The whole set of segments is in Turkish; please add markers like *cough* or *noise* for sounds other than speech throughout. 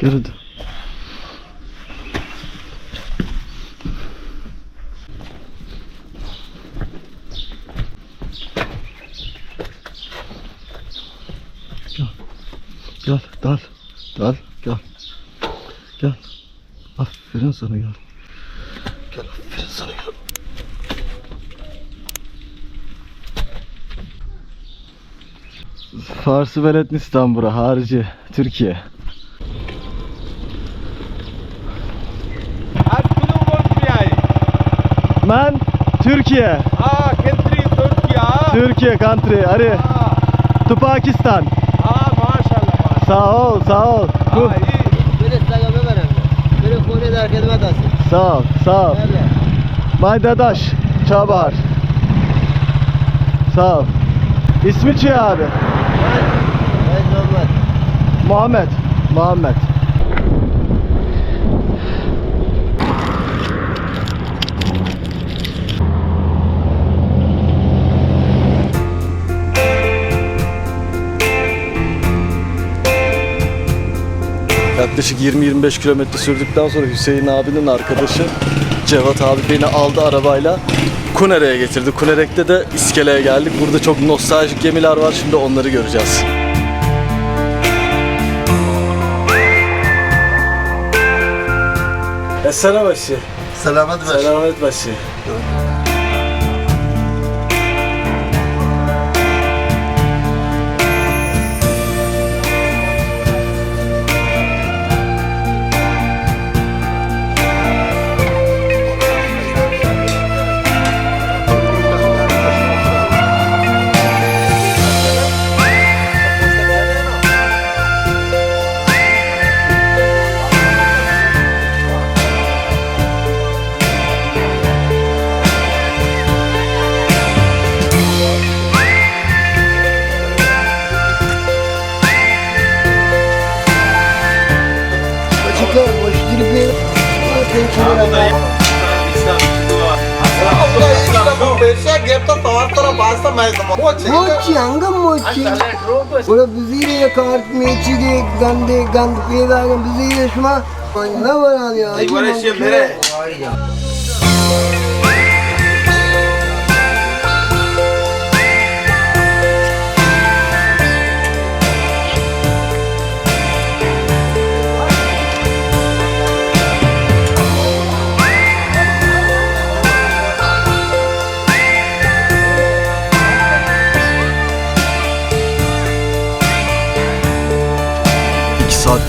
Gel hadi. Gel. Gel, dal. Dal, gel. Gel. Aferin sana gel. Gel, aferin sana gel. Farsı Belednistan bura harici Türkiye. Alman, Türkiye. Ah, country Türkiye. Türkiye country. Ari. Ah. Tu Pakistan. Ah, maşallah. Sağ ol, sağ ol. Ah, iyi. Sağ ol, sağ ol. Maydadaş, Çabar. Sağ ol. İsmi Çiğ abi. Ben, ben Muhammed. Muhammed. Muhammed. yaklaşık 20-25 kilometre sürdükten sonra Hüseyin abinin arkadaşı Cevat abi beni aldı arabayla. Kunere'ye getirdi. Kunerek'te de iskeleye geldik. Burada çok nostaljik gemiler var. Şimdi onları göreceğiz. Esselam. Selamet başı. Selamet başı. मोची अंगम मोची बोलो बिजी रे कार्ट मेची दे गंदे गंद पेदा बिजी रेशमा ना बना दिया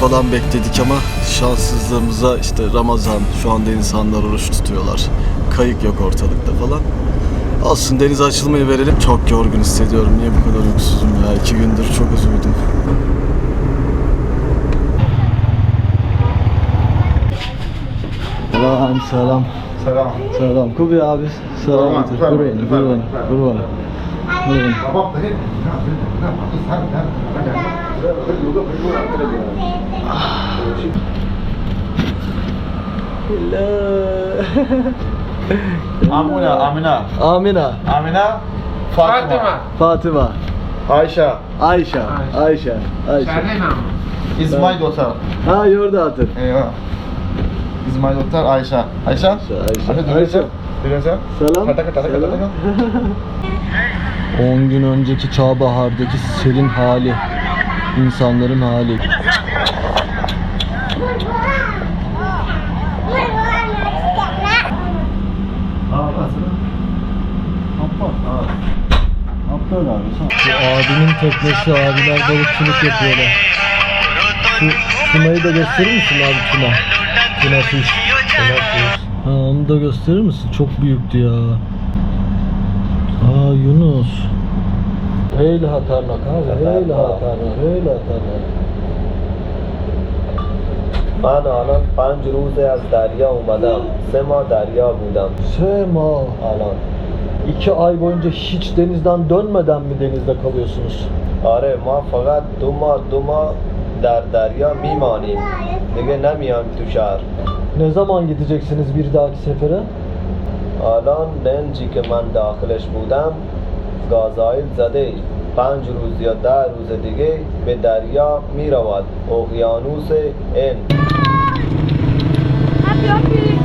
falan bekledik ama şanssızlığımıza işte Ramazan şu anda insanlar oruç tutuyorlar. Kayık yok ortalıkta falan. Olsun deniz açılmayı verelim. Çok yorgun hissediyorum. Niye bu kadar uykusuzum ya? İki gündür çok az uyudum. Selam. Selam. Selam. Kubi abi. Selam. Kurban. Kurban. Kurban. *laughs* Amina, Amina, Amina, Amina, Fatima, Fatima, Ayşe, Ayşe, Ayşe, Ayşe. Şerena. İsmail Dotar. Ha, your daughter. Eyvah. İsmail Dotar, Ayşe. Ayşe? Ayşe, Ayşe. Ayşe. Ayşe. Selam. Selam. *laughs* kata 10 gün önceki Çağbahar'daki serin hali, insanların hali. Bu abinin teknesi, abiler balıkçılık yapıyorlar. Şu Tuna'yı da gösterir misin abi Tuna? Tuna fish. Tuna fish. Ha, onu da gösterir misin? Çok büyüktü ya. Aa Yunus. Öyle hatarnak abi. Öyle hatarnak. Öyle hatarnak. من الان پنج روز از دریا اومدم سه ماه دریا بودم Sema. الان İki ay boyunca hiç denizden dönmeden mi denizde kalıyorsunuz? آره ما فقط دو ماه دو ماه در دریا میمانیم دیگه نمیایم تو شهر Ne zaman gideceksiniz bir dahaki sefere? الان لنجی که من داخلش بودم گازایل زده پنج روز یا ده روز دیگه به دریا می رود اقیانوس این Happy happy.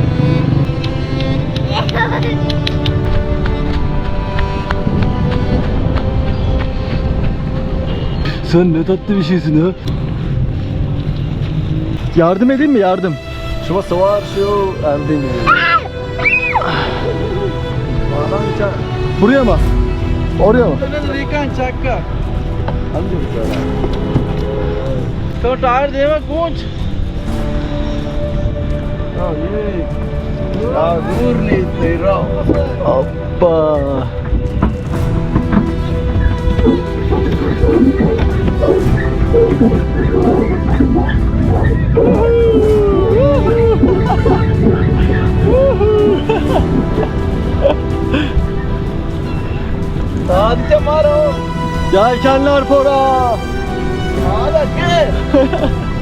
Sen ne tatlı bir şeysin ha. Yardım edeyim mi yardım? Şuma savar şu endin. Buraya mı? Oraya mı? तो टायर देवा coach Hoppa. Hadi मारो Yelkenler fora. Hadi gel *laughs*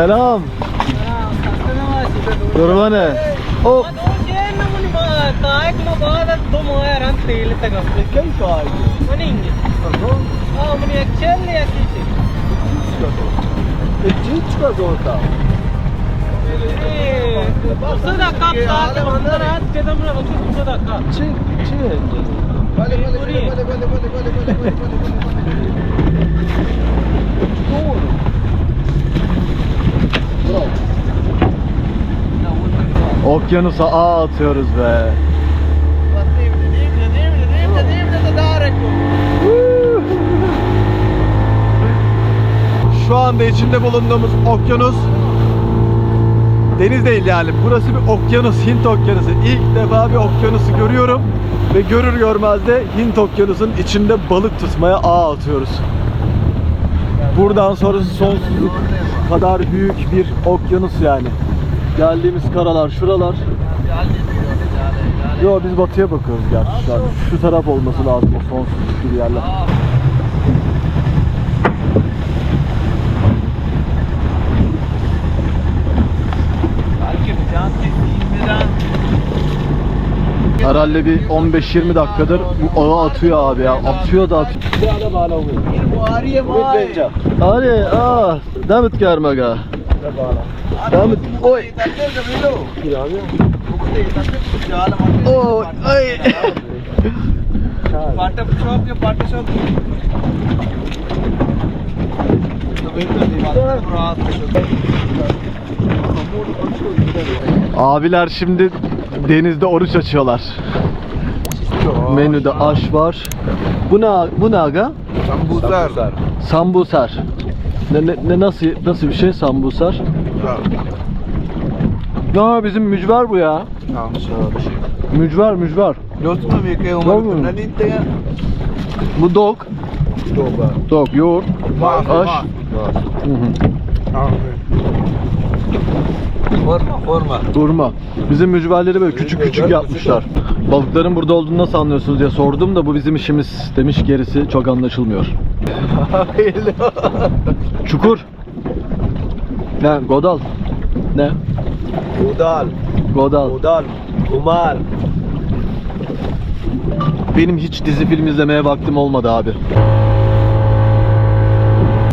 Selam. Kurbanı. Hop. *laughs* Okyanusa ağ atıyoruz be. Şu anda içinde bulunduğumuz okyanus deniz değil yani. Burası bir okyanus, Hint okyanusu. İlk defa bir okyanusu görüyorum ve görür görmez de Hint okyanusunun içinde balık tutmaya ağ atıyoruz. Buradan sonrası sonsuzluk kadar büyük bir okyanus yani. Geldiğimiz karalar şuralar. Yo biz batıya bakıyoruz gerçi şu taraf olması lazım o sonsuzluk gibi yerler. Herhalde bir 15-20 dakikadır bu ağı atıyor abi ya. Atıyor da atıyor. Hadi ah, damit germaga. Damit, oy. Oy, ay. Abiler şimdi denizde oruç açıyorlar. Menüde aş var. Bu ne bu ne aga? Sambusar. Sambusar. Ne, ne, ne nasıl nasıl bir şey sambusar? Ya bizim mücver bu ya. Mücver mücver. Dostum bir kere umarım. Bu dog. Doba. Dog yoğurt. Aş. Hı hı. Forma forma. Hurma. Bizim mücverleri böyle küçük küçük yapmışlar. Balıkların burada olduğunu nasıl anlıyorsunuz diye sordum da bu bizim işimiz demiş gerisi çok anlaşılmıyor. Çukur. Ne? Godal. Ne? Udal Godal. Udal Umar benim hiç dizi film izlemeye vaktim olmadı abi.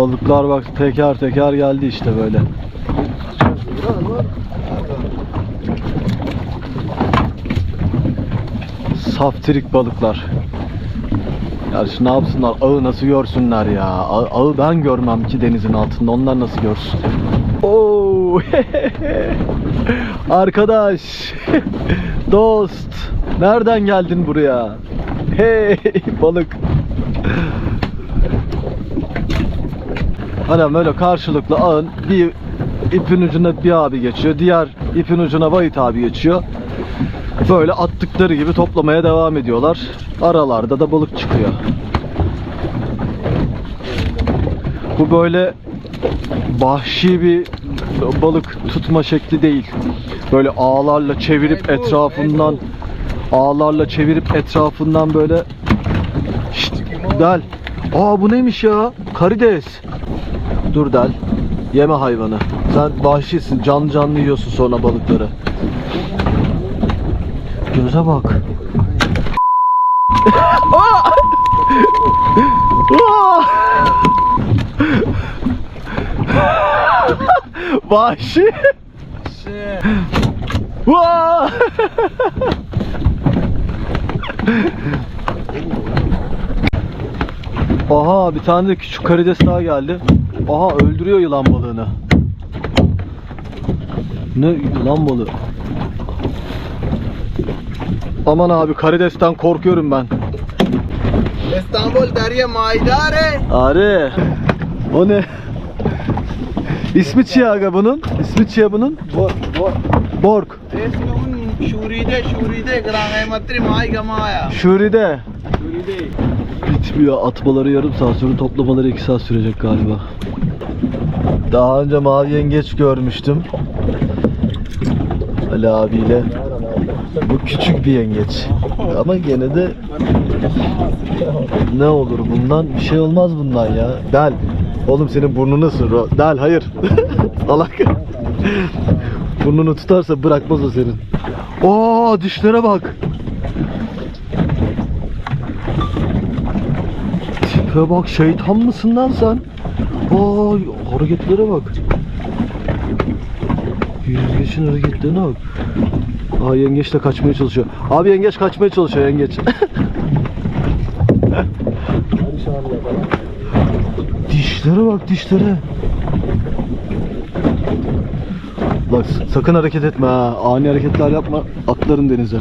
Balıklar bak teker teker geldi işte böyle. Saftirik balıklar. Gerçi ne yapsınlar? Ağı nasıl görsünler ya? Ağı ben görmem ki denizin altında. Onlar nasıl görsün? Oo! *laughs* Arkadaş, *laughs* dost, nereden geldin buraya? Hey *laughs* balık. Hani böyle karşılıklı ağın bir ipin ucuna bir abi geçiyor. Diğer ipin ucuna Vahit abi geçiyor. Böyle attıkları gibi toplamaya devam ediyorlar. Aralarda da balık çıkıyor. Bu böyle vahşi bir balık tutma şekli değil. Böyle ağlarla çevirip etrafından ağlarla çevirip etrafından böyle Şşt, Del. Aa bu neymiş ya? Karides. Dur Del. Yeme hayvanı. Sen vahşisin. Canlı canlı yiyorsun sonra balıkları. Göze bak. Vahşi. Aha bir tane de küçük karides daha geldi. Aha öldürüyor yılan balığını. Ne yılan balığı? Aman abi karidesten korkuyorum ben. İstanbul derya maydare. Are. O ne? İsmi Çiyaga bunun. İsmi Çiya bunun. Bor, bor. Borg. Şuride, Şuride, Gran Matri, Maygama. Şuride. Şuride gitmiyor. Atmaları yarım saat sonra toplamaları 2 saat sürecek galiba. Daha önce mavi yengeç görmüştüm. Ali abiyle. Bu küçük bir yengeç. Ama gene de ne olur bundan? Bir şey olmaz bundan ya. Del. Oğlum senin burnunu ısır. Del hayır. *laughs* Salak. Burnunu tutarsa bırakmaz o senin. Oo dişlere bak. Tipe bak şeytan mısın lan sen? Vay hareketlere bak. Yengeçin hareketlerine bak. Aa yengeç de kaçmaya çalışıyor. Abi yengeç kaçmaya çalışıyor yengeç. *laughs* dişlere bak dişlere. Bak sakın hareket etme ha. Ani hareketler yapma. Atlarım denize.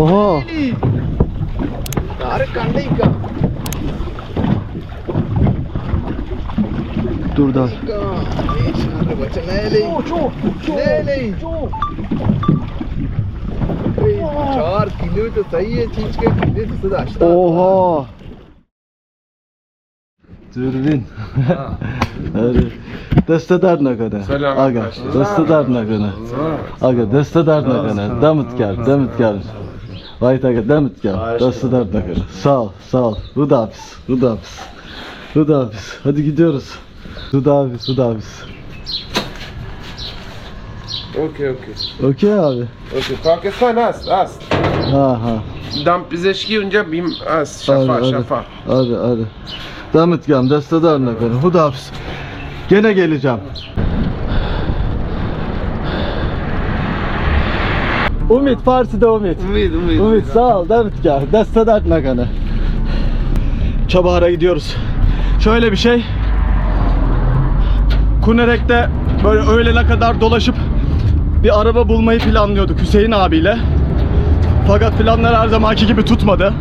Oha. अरे कंडे का Dur da. अरे बच्चा ले ले ले ले अरे, चार किलो तो सही है चीज के किलो तो सुधा अष्टा Oha. Dürbün. Hadi. Deste dernekene. Selam Aga. arkadaşlar. Deste dernekene. Aga deste dernekene. Damit gel. Damit gel. Aga damit gel. Deste dernekene. Sağ ol. Sağ ol. Hudapis. Hudapis. Hudapis. Hadi gidiyoruz. Hudapis. Hudapis. Okey okey. Okey abi. Okey. Pakistan az az. Ha ha. Dam pizzeşki önce bim. Hadi, Şafa hadi. şafa. Hadi hadi. Damit gel. Deste dernekene. Hudapis. Gene geleceğim. Umid, Farsi'de Umid. Umid, Umid. Umid, sağ ol. Davet ya. Deste dert nakanı. Çabahar'a gidiyoruz. Şöyle bir şey. Kunerek'te böyle öğlene kadar dolaşıp bir araba bulmayı planlıyorduk Hüseyin abiyle. Fakat planlar her zamanki gibi tutmadı.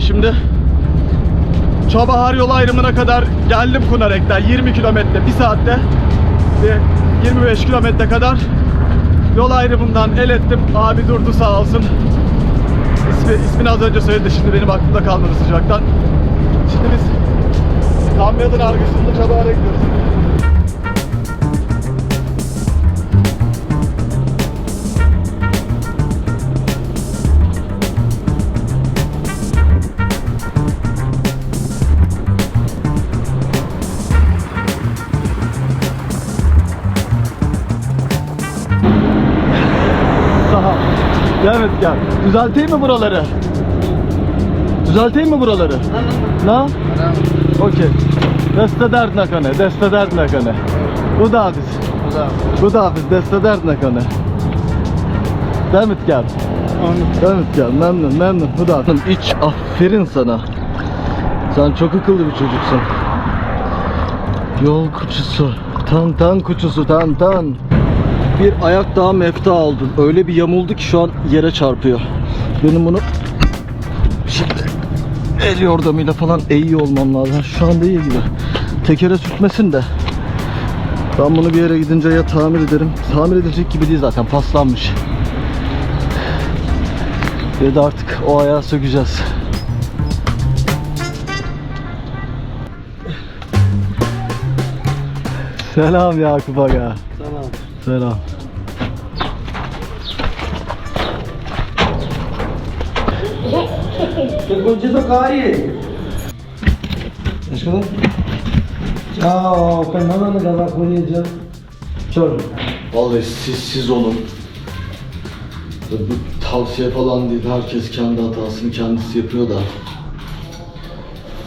Şimdi Çabahar yol ayrımına kadar geldim Kunarek'ten 20 kilometre bir saatte 25 kilometre kadar yol ayrımından el ettim. Abi durdu sağ olsun. İsmi, ismini az önce söyledi şimdi benim aklımda kalmadı sıcaktan. Şimdi biz Kamyonun arkasında Çabahar'a gidiyoruz. Evet gel. Düzelteyim mi buraları? Düzelteyim mi buraları? Na? Okej. Desta derdnakane, desta derdnakane. Udadis. Udadis, desta derdnakane. Demet gel. Demet gel. Memnun, memnun. Udadis. İç, aferin sana. Sen çok akıllı bir çocuksun. Yol kuçusu. Tan tan kuçusu tan tan. Bir ayak daha mefta aldım. Öyle bir yamuldu ki şu an yere çarpıyor. Benim bunu şimdi el yordamıyla falan eğiyor olmam lazım. Şu anda iyi gibi. Tekere sürtmesin de. Ben bunu bir yere gidince ya tamir ederim. Tamir edilecek gibi değil zaten paslanmış. Ya da artık o ayağı sökeceğiz. Selam Yakup Aga. Selam. Selam. Aşkım. Ciao, penmanı gala koyacağım. Çor. Vallahi siz siz olun. Bu tavsiye falan değil. Herkes kendi hatasını kendisi yapıyor da.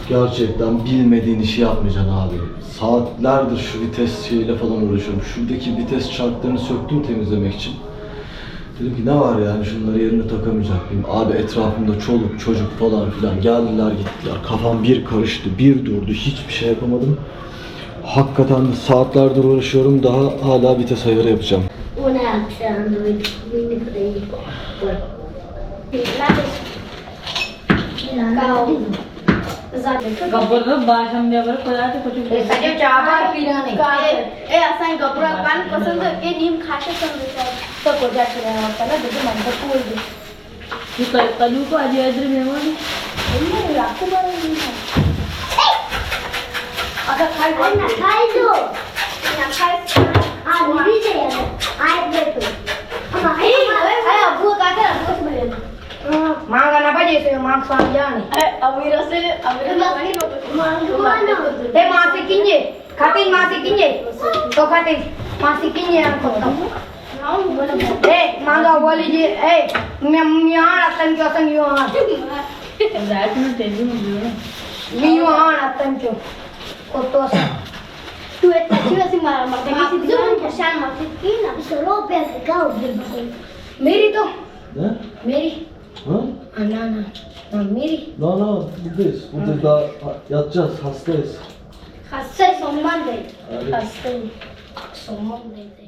Gerçekten bilmediğin işi yapmayacaksın abi. Saatlerdir şu vites şeyiyle falan uğraşıyorum. Şuradaki vites çarklarını söktüm temizlemek için. Dedim ki ne var yani şunları yerine takamayacak mıyım? Abi etrafımda çoluk çocuk falan filan geldiler gittiler. Kafam bir karıştı, bir durdu. Hiçbir şey yapamadım. Hakikaten saatlerdir uğraşıyorum. Daha hala vites ayarı yapacağım. Una sandwich mini free. Gabbar भाषण द्यावर पदार्थ कुठे ए असां कपड़ा पान पसंद के नीम खाते समझ तो को जा के वाला दे मन तो कोई दे तू कल कलू को आज याद मेमोरी नहीं राखो बारे नहीं अगर खाई ना खाई दो ना खाई आ नहीं दे आए दे तो अम्मा ए अरे अबू का कर अबू से मिले మాంగన్న పడేసే మాంసాన్ని అని అవి రసే అవి రసే ఏ మాసి కింజే ఖాతిన్ మాసి కింజే తో ఖాతిన్ మాసి కింజే అనుకుంటాం ఏ మాంగా बोलीजी ఏ మమ్మీ ఆ అత్తన్ కి అసన్ యు ఆ రాట్ ను తెలి మీ యు ఆ అత్తన్ కి కొత్త Tu e taciva si mara marte che si dice che siamo a Peppina, sono per il caos del bacone. Merito? Eh? Merito? Ha? Anneanne. Ben Miri. No no buradayız. Buradayız daha yatacağız hastayız. Hastayız ondan değil. Hastayım. Sondan değil.